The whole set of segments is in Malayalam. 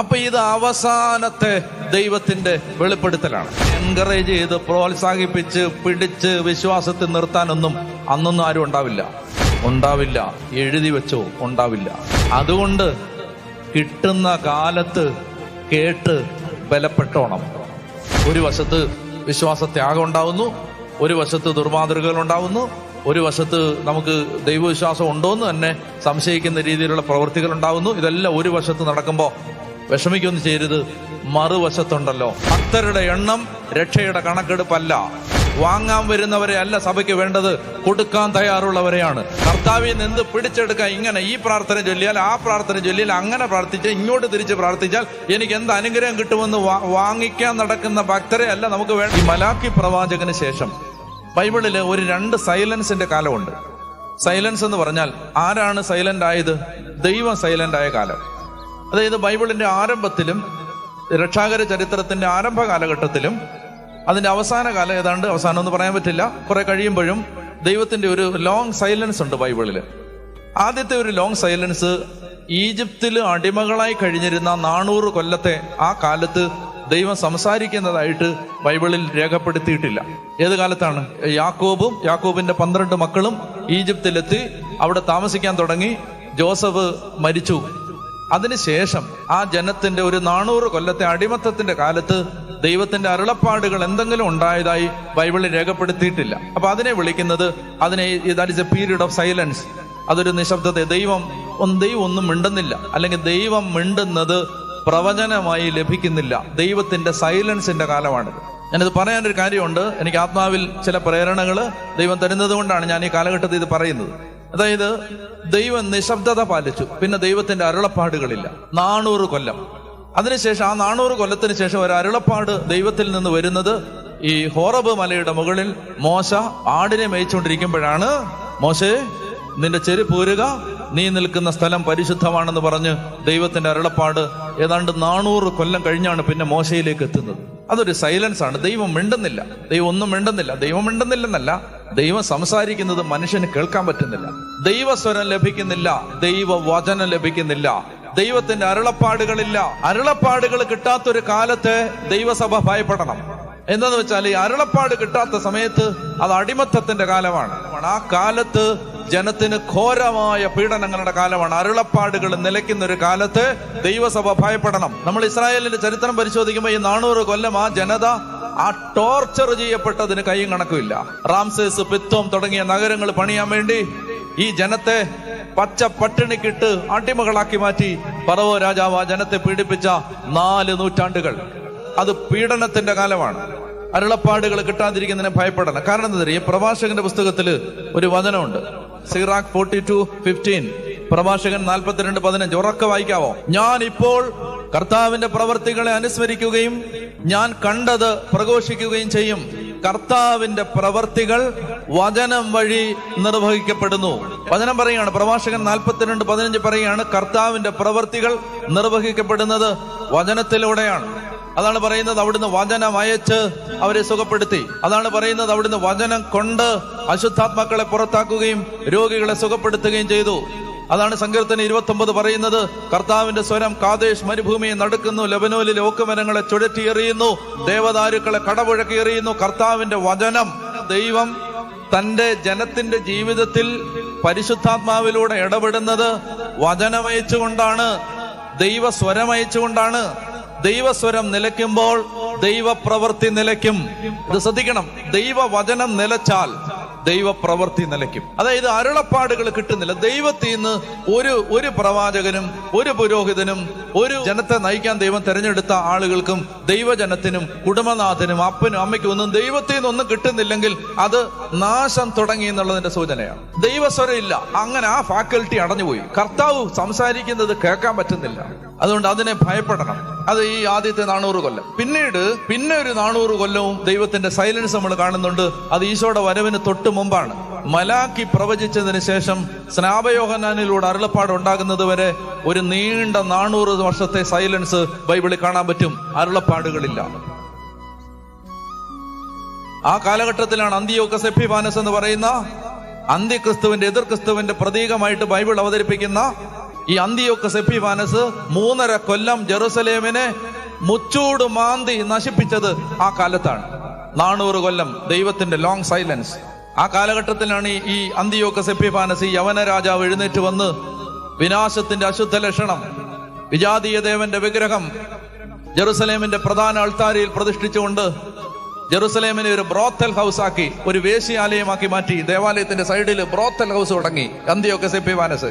അപ്പൊ ഇത് അവസാനത്തെ ദൈവത്തിന്റെ വെളിപ്പെടുത്തലാണ്. എൻകറേജ് ചെയ്ത് പ്രോത്സാഹിപ്പിച്ച് പിടിച്ച് വിശ്വാസത്തിൽ നിർത്താനൊന്നും അന്നൊന്നും ആരും ഉണ്ടാവില്ല. ഉണ്ടാവില്ല. എഴുതി വെച്ചോ ഉണ്ടാവില്ല. അതുകൊണ്ട് കിട്ടുന്ന കാലത്ത് കേട്ട് ബലപ്പെട്ടോണം. ഒരു വശത്ത് വിശ്വാസത്യാഗം ഉണ്ടാവുന്നു ഒരു വശത്ത് ദുർമാതൃകകൾ ഉണ്ടാവുന്നു ഒരു വശത്ത് നമുക്ക് ദൈവവിശ്വാസം ഉണ്ടോ എന്ന് തന്നെ സംശയിക്കുന്ന രീതിയിലുള്ള പ്രവൃത്തികൾ ഉണ്ടാവുന്നു. ഇതെല്ലാം ഒരു വശത്ത് നടക്കുമ്പോൾ വിഷമിക്കൊന്നും ചെയ്യരുത്. മറുവശത്തുണ്ടല്ലോ. ഭക്തരുടെ എണ്ണം രക്ഷയുടെ കണക്കെടുപ്പല്ല. വാങ്ങാൻ വരുന്നവരെ അല്ല സഭയ്ക്ക് വേണ്ടത്. കൊടുക്കാൻ തയ്യാറുള്ളവരെയാണ്. കർത്താവിൽ നിന്ന് പിടിച്ചെടുക്കാൻ ഇങ്ങനെ ഈ പ്രാർത്ഥന ചൊല്ലിയാൽ ആ പ്രാർത്ഥന ചൊല്ലിയാൽ അങ്ങനെ പ്രാർത്ഥിച്ചാൽ ഇങ്ങോട്ട് തിരിച്ച് പ്രാർത്ഥിച്ചാൽ എനിക്ക് എന്ത് അനുഗ്രഹം കിട്ടുമെന്ന് വാങ്ങിക്കാൻ നടക്കുന്ന ഭക്തരെ അല്ല നമുക്ക് വേണ്ട. ഈ മലാക്കി പ്രവാചകന് ശേഷം ബൈബിളിൽ ഒരു രണ്ട് സൈലൻസിന്റെ കാലമുണ്ട്. സൈലൻസ് എന്ന് പറഞ്ഞാൽ ആരാണ് സൈലന്റ് ആയത്? ദൈവം സൈലന്റ് ആയ കാലം. അതായത് ബൈബിളിന്റെ ആരംഭത്തിലും രക്ഷാകര ചരിത്രത്തിന്റെ ആരംഭ കാലഘട്ടത്തിലും അതിന്റെ അവസാന കാലം ഏതാണ്ട് അവസാനം എന്ന് പറയാൻ പറ്റില്ല. കുറെ കഴിയുമ്പോഴും ദൈവത്തിന്റെ ഒരു ലോങ് സൈലൻസ് ഉണ്ട് ബൈബിളിൽ ആദ്യത്തെ ഒരു ലോങ് സൈലൻസ് ഈജിപ്തിൽ അടിമകളായി കഴിഞ്ഞിരുന്ന നാനൂറ് കൊല്ലത്തെ ആ കാലത്ത് ദൈവം സംസാരിക്കുന്നതായിട്ട് ബൈബിളിൽ രേഖപ്പെടുത്തിയിട്ടില്ല. ഏത് കാലത്താണ്? യാക്കോബും യാക്കോബിന്റെ പന്ത്രണ്ട് മക്കളും ഈജിപ്തിലെത്തി അവിടെ താമസിക്കാൻ തുടങ്ങി. ജോസഫ് മരിച്ചു. അതിനുശേഷം ആ ജനത്തിന്റെ ഒരു നാനൂറ് കൊല്ലത്തെ അടിമത്തത്തിന്റെ കാലത്ത് ദൈവത്തിന്റെ അരുളപ്പാടുകൾ എന്തെങ്കിലും ഉണ്ടായതായി ബൈബിളിൽ രേഖപ്പെടുത്തിയിട്ടില്ല. അപ്പൊ അതിനെ വിളിക്കുന്നത് അതിനെ that is a period of silence അതൊരു നിശബ്ദത. ദൈവം ദൈവം ഒന്നും മിണ്ടുന്നില്ല. അല്ലെങ്കിൽ ദൈവം മിണ്ടുന്നത് പ്രവചനമായി ലഭിക്കുന്നില്ല. ദൈവത്തിന്റെ സൈലൻസിന്റെ കാലമാണിത്. ഞാനിത് പറയാനൊരു കാര്യമുണ്ട്. എനിക്ക് ആത്മാവിൽ ചില പ്രേരണകൾ ദൈവം തരുന്നത് കൊണ്ടാണ് ഞാൻ ഈ കാലഘട്ടത്തിൽ ഇത് പറയുന്നത്. അതായത് ദൈവം നിശബ്ദത പാലിച്ചു. പിന്നെ ദൈവത്തിന്റെ അരുളപ്പാടുകളില്ല. നാനൂറ് കൊല്ലം. അതിനുശേഷം ആ നാനൂറ് കൊല്ലത്തിന് ശേഷം ഒരു അരുളപ്പാട് ദൈവത്തിൽ നിന്ന് വരുന്നത് ഈ ഹോറബ് മലയുടെ മുകളിൽ മോശ ആടിനെ മേയിച്ചുകൊണ്ടിരിക്കുമ്പോഴാണ്. മോശേ നിന്റെ ചെരുപ്പൂരുക നീ നിൽക്കുന്ന സ്ഥലം പരിശുദ്ധമാണെന്ന് പറഞ്ഞ് ദൈവത്തിന്റെ അരുളപ്പാട് ഏതാണ്ട് നാനൂറ് കൊല്ലം കഴിഞ്ഞാണ് പിന്നെ മോശയിലേക്ക് എത്തുന്നത്. അതൊരു സൈലൻസ് ആണ് ദൈവം മിണ്ടുന്നില്ല. ദൈവം ഒന്നും മിണ്ടുന്നില്ല. ദൈവം മിണ്ടുന്നില്ലെന്നല്ല. ദൈവം സംസാരിക്കുന്നത് മനുഷ്യന് കേൾക്കാൻ പറ്റുന്നില്ല. ദൈവസ്വരം ലഭിക്കുന്നില്ല. ദൈവ വചനം ലഭിക്കുന്നില്ല. ദൈവത്തിന്റെ അരുളപ്പാടുകളില്ല. അരുളപ്പാടുകൾ കിട്ടാത്തൊരു കാലത്ത് ദൈവസഭ ഭയപ്പെടണം. എന്താന്ന് വെച്ചാൽ ഈ അരുളപ്പാട് കിട്ടാത്ത സമയത്ത് അത് അടിമത്തത്തിന്റെ കാലമാണ്. ആ കാലത്ത് ജനത്തിന് ഘോരമായ പീഡനങ്ങളുടെ കാലമാണ്. അരുളപ്പാടുകൾ നിലയ്ക്കുന്ന ഒരു കാലത്ത് ദൈവസഭ ഭയപ്പെടണം. നമ്മൾ ഇസ്രായേലിന്റെ ചരിത്രം പരിശോധിക്കുമ്പോൾ ഈ നാനൂറ് കൊല്ലം ആ ജനത ആ ടോർച്ചർ ചെയ്യപ്പെട്ടതിന് കൈയും കണക്കുമില്ല. റാംസേസ് പിത്തോം തുടങ്ങിയ നഗരങ്ങൾ പണിയാൻ വേണ്ടി ഈ ജനത്തെ പച്ച പട്ടിണിക്കിട്ട് അടിമകളാക്കി മാറ്റി പറവോ രാജാവ് ആ ജനത്തെ പീഡിപ്പിച്ച നാല് നൂറ്റാണ്ടുകൾ. അത് പീഡനത്തിന്റെ കാലമാണ്. അരുളപ്പാടുകൾ കിട്ടാതിരിക്കുന്നതിനെ ഭയപ്പെടണം. കാരണം എന്താ അറിയാം? പ്രഭാഷകന്റെ പുസ്തകത്തിൽ ഒരു വചനമുണ്ട്. സിറാഖ് ഫോർട്ടി ടു ഫിഫ്റ്റീൻ പ്രഭാഷകൻ നാൽപ്പത്തിരണ്ട് പതിനഞ്ച് ഉറക്കെ വായിക്കാവോ? ഞാൻ ഇപ്പോൾ കർത്താവിന്റെ പ്രവർത്തികളെ അനുസ്മരിക്കുകയും ഞാൻ കണ്ടത് പ്രഘോഷിക്കുകയും ചെയ്യും. കർത്താവിന്റെ പ്രവർത്തികൾ വചനം വഴി നിർവഹിക്കപ്പെടുന്നു. വചനം പറയുകയാണ് പ്രഭാഷകൻ നാൽപ്പത്തിരണ്ട് പതിനഞ്ച് പറയുകയാണ് കർത്താവിന്റെ പ്രവർത്തികൾ നിർവഹിക്കപ്പെടുന്നത് വചനത്തിലൂടെയാണ്. അതാണ് പറയുന്നത് അവിടുന്ന് വചനം അയച്ച് അവരെ സുഖപ്പെടുത്തി. അതാണ് പറയുന്നത് അവിടുന്ന് വചനം കൊണ്ട് അശുദ്ധാത്മാക്കളെ പുറത്താക്കുകയും രോഗികളെ സുഖപ്പെടുത്തുകയും ചെയ്തു. അതാണ് സങ്കീർത്തന ഇരുപത്തി ഒമ്പത് പറയുന്നത്. കർത്താവിന്റെ സ്വരം കാതേഷ് മരുഭൂമിയെ നടക്കുന്നു ലബനോലിലെ ഓക്കുമരങ്ങളെ ചുഴറ്റി എറിയുന്നു ദേവദാരുക്കളെ കടപുഴക്കി എറിയുന്നു. കർത്താവിന്റെ വചനം ദൈവം തന്റെ ജനത്തിന്റെ ജീവിതത്തിൽ പരിശുദ്ധാത്മാവിലൂടെ ഇടപെടുന്നത് വചനമയച്ചുകൊണ്ടാണ് ദൈവ ദൈവസ്വരം നിലയ്ക്കുമ്പോൾ ദൈവപ്രവൃത്തി നിലയ്ക്കും. ഇത് ശ്രദ്ധിക്കണം. ദൈവവചനം നിലച്ചാൽ ദൈവപ്രവൃത്തി നിലയ്ക്കും. അതായത് അരുളപ്പാടുകൾ കിട്ടുന്നില്ല. ദൈവത്തിൽ നിന്ന് ഒരു ഒരു പ്രവാചകനും ഒരു പുരോഹിതനും ഒരു ജനത്തെ നയിക്കാൻ ദൈവം തെരഞ്ഞെടുത്ത ആളുകൾക്കും ദൈവജനത്തിനും കുടുംബനാഥനും അപ്പനും അമ്മയ്ക്കും ഒന്നും ദൈവത്തിൽ നിന്നൊന്നും കിട്ടുന്നില്ലെങ്കിൽ അത് നാശം തുടങ്ങി എന്നുള്ളതിന്റെ സൂചനയാണ്. ദൈവസ്വരം ഇല്ല. അങ്ങനെ ആ ഫാക്കൽറ്റി അടഞ്ഞുപോയി. കർത്താവ് സംസാരിക്കുന്നത് കേൾക്കാൻ പറ്റുന്നില്ല. അതുകൊണ്ട് അതിനെ ഭയപ്പെടണം. അത് ഈ ആദ്യത്തെ നാനൂറ് കൊല്ലം. പിന്നീട് പിന്നെ ഒരു നാനൂറ് കൊല്ലവും ദൈവത്തിന്റെ സൈലൻസ് നമ്മൾ കാണുന്നുണ്ട്. അത് ഈശോയുടെ വരവിന് തൊട്ട് മുമ്പാണ്. മലാക്കി പ്രവചിച്ചതിന് ശേഷം സ്നാപയോഹനാനിലൂടെ അരുളപ്പാട് ഉണ്ടാകുന്നത് വരെ ഒരു നീണ്ട നാനൂറ് വർഷത്തെ സൈലൻസ് ബൈബിളിൽ കാണാൻ പറ്റും. അരുളപ്പാടുകളില്ല. ആ കാലഘട്ടത്തിലാണ് അന്തിയോക്കസ് എപ്പിഫാനസ് എന്ന് പറയുന്ന അന്ത്യക്രിസ്തുവിന്റെ എതിർ ക്രിസ്തുവിന്റെ പ്രതീകമായിട്ട് ബൈബിൾ അവതരിപ്പിക്കുന്ന ഈ അന്തിയോക്കസ് സെപ്പിവാനസ് മൂന്നര കൊല്ലം ജെറുസലേമിനെ മുച്ചൂട് മാന്തി നശിപ്പിച്ചത് ആ കാലത്താണ്. നാനൂറ് കൊല്ലം ദൈവത്തിന്റെ ലോങ് സൈലൻസ് ആ കാലഘട്ടത്തിലാണ് ഈ- ഈ അന്തിയൊക്കെ സെപ്പിഫാനസ് ഈ യവന രാജാവ് എഴുന്നേറ്റ് വന്ന് വിനാശത്തിന്റെ അശുദ്ധ ലക്ഷണം വിജാതീയ ദേവന്റെ വിഗ്രഹം ജെറുസലേമിന്റെ പ്രധാന അൾത്താരിയിൽ പ്രതിഷ്ഠിച്ചുകൊണ്ട് ജെറുസലേമിനെ ഒരു ബ്രോത്തൽ ഹൗസ് ആക്കി ഒരു വേശ്യാലയമാക്കി മാറ്റി ദേവാലയത്തിന്റെ സൈഡിൽ ബ്രോത്തൽ ഹൗസ് തുടങ്ങി അന്തിയൊക്കെ സെപ്പിവാനസ്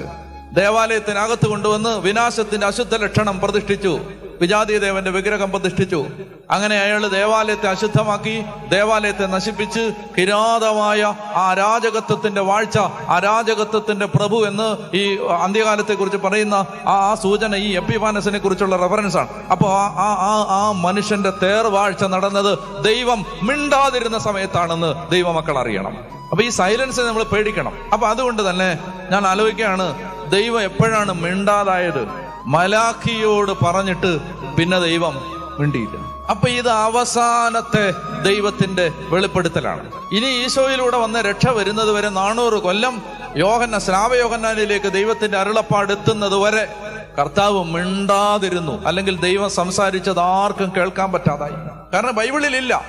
ദേവാലയത്തിനകത്ത് കൊണ്ടുവന്ന് വിനാശത്തിന്റെ അശുദ്ധ ലക്ഷണം പ്രതിഷ്ഠിച്ചു. വിജാതീയ ദേവന്റെ വിഗ്രഹം പ്രതിഷ്ഠിച്ചു. അങ്ങനെ അയാൾ ദേവാലയത്തെ അശുദ്ധമാക്കി ദേവാലയത്തെ നശിപ്പിച്ച് കിരാതമായ ആ രാജകത്വത്തിന്റെ വാഴ്ച ആ രാജകത്വത്തിന്റെ പ്രഭു എന്ന് ഈ അന്ത്യകാലത്തെ കുറിച്ച് പറയുന്ന ആ സൂചന ഈ എപ്പിഫാനസിനെ കുറിച്ചുള്ള റെഫറൻസ് ആണ്. അപ്പോൾ ആ ആ ആ മനുഷ്യന്റെ തേർവാഴ്ച നടന്നത് ദൈവം മിണ്ടാതിരുന്ന സമയത്താണെന്ന് ദൈവമക്കൾ അറിയണം. അപ്പൊ ഈ സൈലൻസ് നമ്മൾ പേടിക്കണം. അപ്പൊ അതുകൊണ്ട് തന്നെ ഞാൻ ആലോചിക്കുകയാണ് ദൈവം എപ്പോഴാണ് മിണ്ടാതായത്? മലാഖിയോട് പറഞ്ഞിട്ട് പിന്നെ ദൈവം മിണ്ടിയില്ല. അപ്പൊ ഇത് അവസാനത്തെ ദൈവത്തിന്റെ വെളിപ്പെടുത്തലാണ്. ഇനി ഈശോയിലൂടെ വന്ന് രക്ഷ വരുന്നത് വരെ നാനൂറ് കൊല്ലം യോഹന്ന സ്നാവയോഹന്നാനിലേക്ക് ദൈവത്തിന്റെ അരുളപ്പാട് എത്തുന്നത് വരെ കർത്താവ് മിണ്ടാതിരുന്നു. അല്ലെങ്കിൽ ദൈവം സംസാരിച്ചത് ആർക്കും കേൾക്കാൻ പറ്റാതായി. കാരണം ബൈബിളിൽ ഇല്ല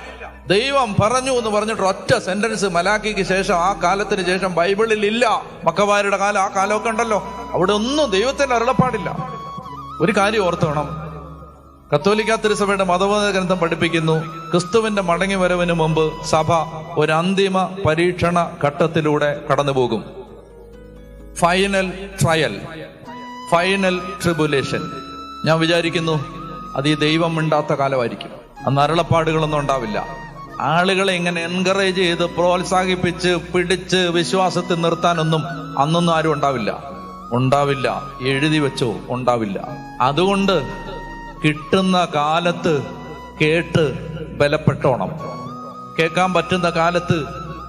ദൈവം പറഞ്ഞു എന്ന് പറഞ്ഞിട്ട് ഒറ്റ സെന്റൻസ് മലാക്കിക്ക് ശേഷം ആ കാലത്തിന് ശേഷം ബൈബിളിൽ ഇല്ല മക്കവാരുടെ കാലം ആ കാലമൊക്കെ ഉണ്ടല്ലോ. അവിടെ ഒന്നും ദൈവത്തിന്റെ അരുളപ്പാടില്ല. ഒരു കാര്യം ഓർത്തണം. കത്തോലിക്ക തിരുസഭയുടെ മതബോധ ഗ്രന്ഥം പഠിപ്പിക്കുന്നു. ക്രിസ്തുവിന്റെ മടങ്ങി വരവിന് മുമ്പ് സഭ ഒരു അന്തിമ പരീക്ഷണ ഘട്ടത്തിലൂടെ കടന്നുപോകും. ഫൈനൽ ട്രയൽ ഫൈനൽ ട്രിബുലേഷൻ ഞാൻ വിചാരിക്കുന്നു അത് ഈ ദൈവം മിണ്ടാത്ത കാലമായിരിക്കും. അന്ന് അരുളപ്പാടുകളൊന്നും ഉണ്ടാവില്ല. ആളുകളെ ഇങ്ങനെ എൻകറേജ് ചെയ്ത് പ്രോത്സാഹിപ്പിച്ച് പിടിച്ച് വിശ്വാസത്തിൽ നിർത്താനൊന്നും അന്നൊന്നും ആരും ഉണ്ടാവില്ല. ഉണ്ടാവില്ല. എഴുതി വെച്ചോ ഉണ്ടാവില്ല. അതുകൊണ്ട് കിട്ടുന്ന കാലത്ത് കേട്ട് ബലപ്പെട്ടോണം. കേൾക്കാൻ പറ്റുന്ന കാലത്ത്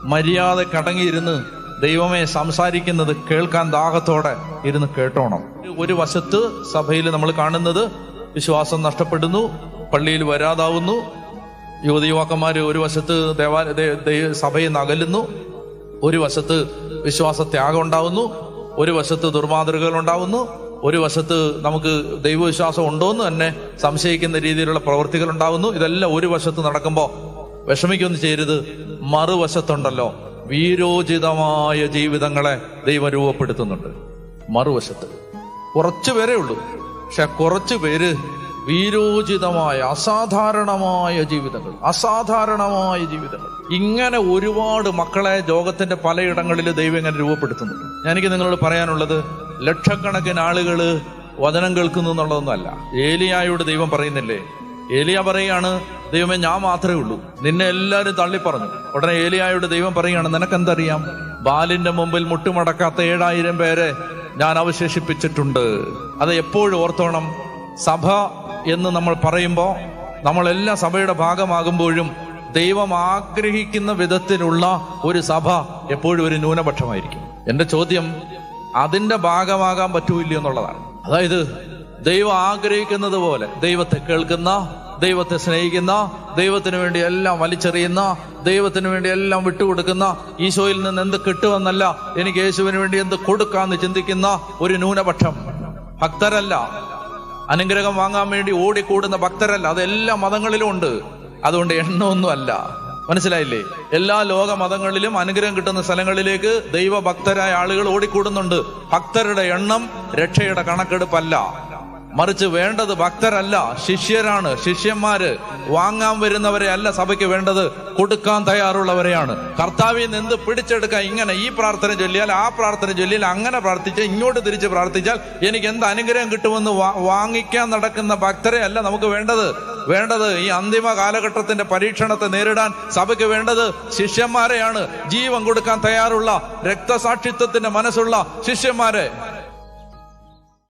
മര്യാദ കടങ്ങിയിരുന്ന് ദൈവമേ സംസാരിക്കുന്നത് കേൾക്കാൻ ദാഹത്തോടെ ഇരുന്ന് കേട്ടോണം. ഒരു വശത്ത് സഭയിൽ നമ്മൾ കാണുന്നത് വിശ്വാസം നഷ്ടപ്പെടുന്നു പള്ളിയിൽ വരാതാവുന്നു യുവതി യുവാക്കന്മാർ ഒരു വശത്ത് ദേവാലയ സഭയിൽ നിന്ന് അകലുന്നു ഒരു വശത്ത് വിശ്വാസ ത്യാഗം ഉണ്ടാവുന്നു ഒരു വശത്ത് ദുർമാതൃകകൾ ഉണ്ടാവുന്നു ഒരു വശത്ത് നമുക്ക് ദൈവവിശ്വാസം ഉണ്ടോ എന്ന് തന്നെ സംശയിക്കുന്ന രീതിയിലുള്ള പ്രവൃത്തികൾ ഉണ്ടാവുന്നു. ഇതെല്ലാം ഒരു വശത്ത് നടക്കുമ്പോൾ വിഷമിക്കൊന്നും ചെയ്യരുത് മറുവശത്തുണ്ടല്ലോ. വീരോചിതമായ ജീവിതങ്ങളെ ദൈവം രൂപപ്പെടുത്തുന്നുണ്ട്. മറുവശത്ത്. കുറച്ചു പേരേ ഉള്ളൂ. പക്ഷെ കുറച്ചു പേര് വീരോചിതമായ അസാധാരണമായ ജീവിതങ്ങൾ അസാധാരണമായ ജീവിതങ്ങൾ. ഇങ്ങനെ ഒരുപാട് മക്കളെ ലോകത്തിന്റെ പലയിടങ്ങളിൽ ദൈവം ഇങ്ങനെ രൂപപ്പെടുത്തുന്നുണ്ട്. എനിക്ക് നിങ്ങളോട് പറയാനുള്ളത് ലക്ഷക്കണക്കിന് ആളുകൾ വചനം കേൾക്കുന്നു എന്നുള്ളതൊന്നുമല്ല. ഏലിയായോട് ദൈവം പറയുന്നില്ലേ? ഏലിയ പറയാണ് ദൈവമേ ഞാൻ മാത്രമേ ഉള്ളൂ. നിന്നെ എല്ലാവരും തള്ളിപ്പറഞ്ഞു. ഉടനെ ഏലിയായോട് ദൈവം പറയുകയാണ് നിനക്കെന്തറിയാം? ബാലിന്റെ മുമ്പിൽ മുട്ടുമടക്കാത്ത ഏഴായിരം പേരെ ഞാൻ അവശേഷിപ്പിച്ചിട്ടുണ്ട്. അത് എപ്പോഴും ഓർത്തോണം സഭ എന്ന് നമ്മൾ പറയുമ്പോൾ നമ്മളെല്ലാം സഭയുടെ ഭാഗമാകുമ്പോഴും ദൈവം ആഗ്രഹിക്കുന്ന വിധത്തിലുള്ള ഒരു സഭ എപ്പോഴും ഒരു ന്യൂനപക്ഷമായിരിക്കും. എന്റെ ചോദ്യം അതിന്റെ ഭാഗമാകാൻ പറ്റൂല്ല എന്നുള്ളതാണ്. അതായത് ദൈവം ആഗ്രഹിക്കുന്നത് പോലെ ദൈവത്തെ കേൾക്കുന്ന ദൈവത്തെ സ്നേഹിക്കുന്ന ദൈവത്തിന് വേണ്ടി എല്ലാം വലിച്ചെറിയുന്ന ദൈവത്തിന് വേണ്ടി എല്ലാം വിട്ടുകൊടുക്കുന്ന ഈശോയിൽ നിന്ന് എന്ത് കിട്ടുമെന്നല്ല എനിക്ക് യേശുവിന് വേണ്ടി എന്ത് കൊടുക്കാന്ന് ചിന്തിക്കുന്ന ഒരു ന്യൂനപക്ഷം. ഭക്തരല്ല. അനുഗ്രഹം വാങ്ങാൻ വേണ്ടി ഓടിക്കൂടുന്ന ഭക്തരല്ല. അത് എല്ലാ മതങ്ങളിലും ഉണ്ട്. അതുകൊണ്ട് എണ്ണമൊന്നുമല്ല മനസ്സിലായില്ലേ? എല്ലാ ലോക മതങ്ങളിലും അനുഗ്രഹം കിട്ടുന്ന സ്ഥലങ്ങളിലേക്ക് ദൈവഭക്തരായ ആളുകൾ ഓടിക്കൂടുന്നുണ്ട്. ഭക്തരുടെ എണ്ണം രക്ഷയുടെ കണക്കെടുപ്പല്ല. മറിച്ച് വേണ്ടത് ഭക്തരല്ല ശിഷ്യരാണ്. ശിഷ്യന്മാര് വാങ്ങാൻ വരുന്നവരെ അല്ല സഭയ്ക്ക് വേണ്ടത് കൊടുക്കാൻ തയ്യാറുള്ളവരെയാണ്. കർത്താവിൽ നിന്ന് പിടിച്ചെടുക്കാൻ ഇങ്ങനെ ഈ പ്രാർത്ഥന ചൊല്ലിയാൽ ആ പ്രാർത്ഥന ചൊല്ലിയാൽ അങ്ങനെ പ്രാർത്ഥിച്ചാൽ ഇങ്ങോട്ട് തിരിച്ച് പ്രാർത്ഥിച്ചാൽ എനിക്ക് എന്ത് അനുഗ്രഹം കിട്ടുമെന്ന് വാങ്ങിക്കാൻ നടക്കുന്ന ഭക്തരെ അല്ല നമുക്ക് വേണ്ടത്. വേണ്ടത് ഈ അന്തിമ കാലഘട്ടത്തിന്റെ പരീക്ഷണത്തെ നേരിടാൻ സഭയ്ക്ക് വേണ്ടത് ശിഷ്യന്മാരെയാണ്. ജീവൻ കൊടുക്കാൻ തയ്യാറുള്ള രക്തസാക്ഷിത്വത്തിന്റെ മനസ്സുള്ള ശിഷ്യന്മാരെ.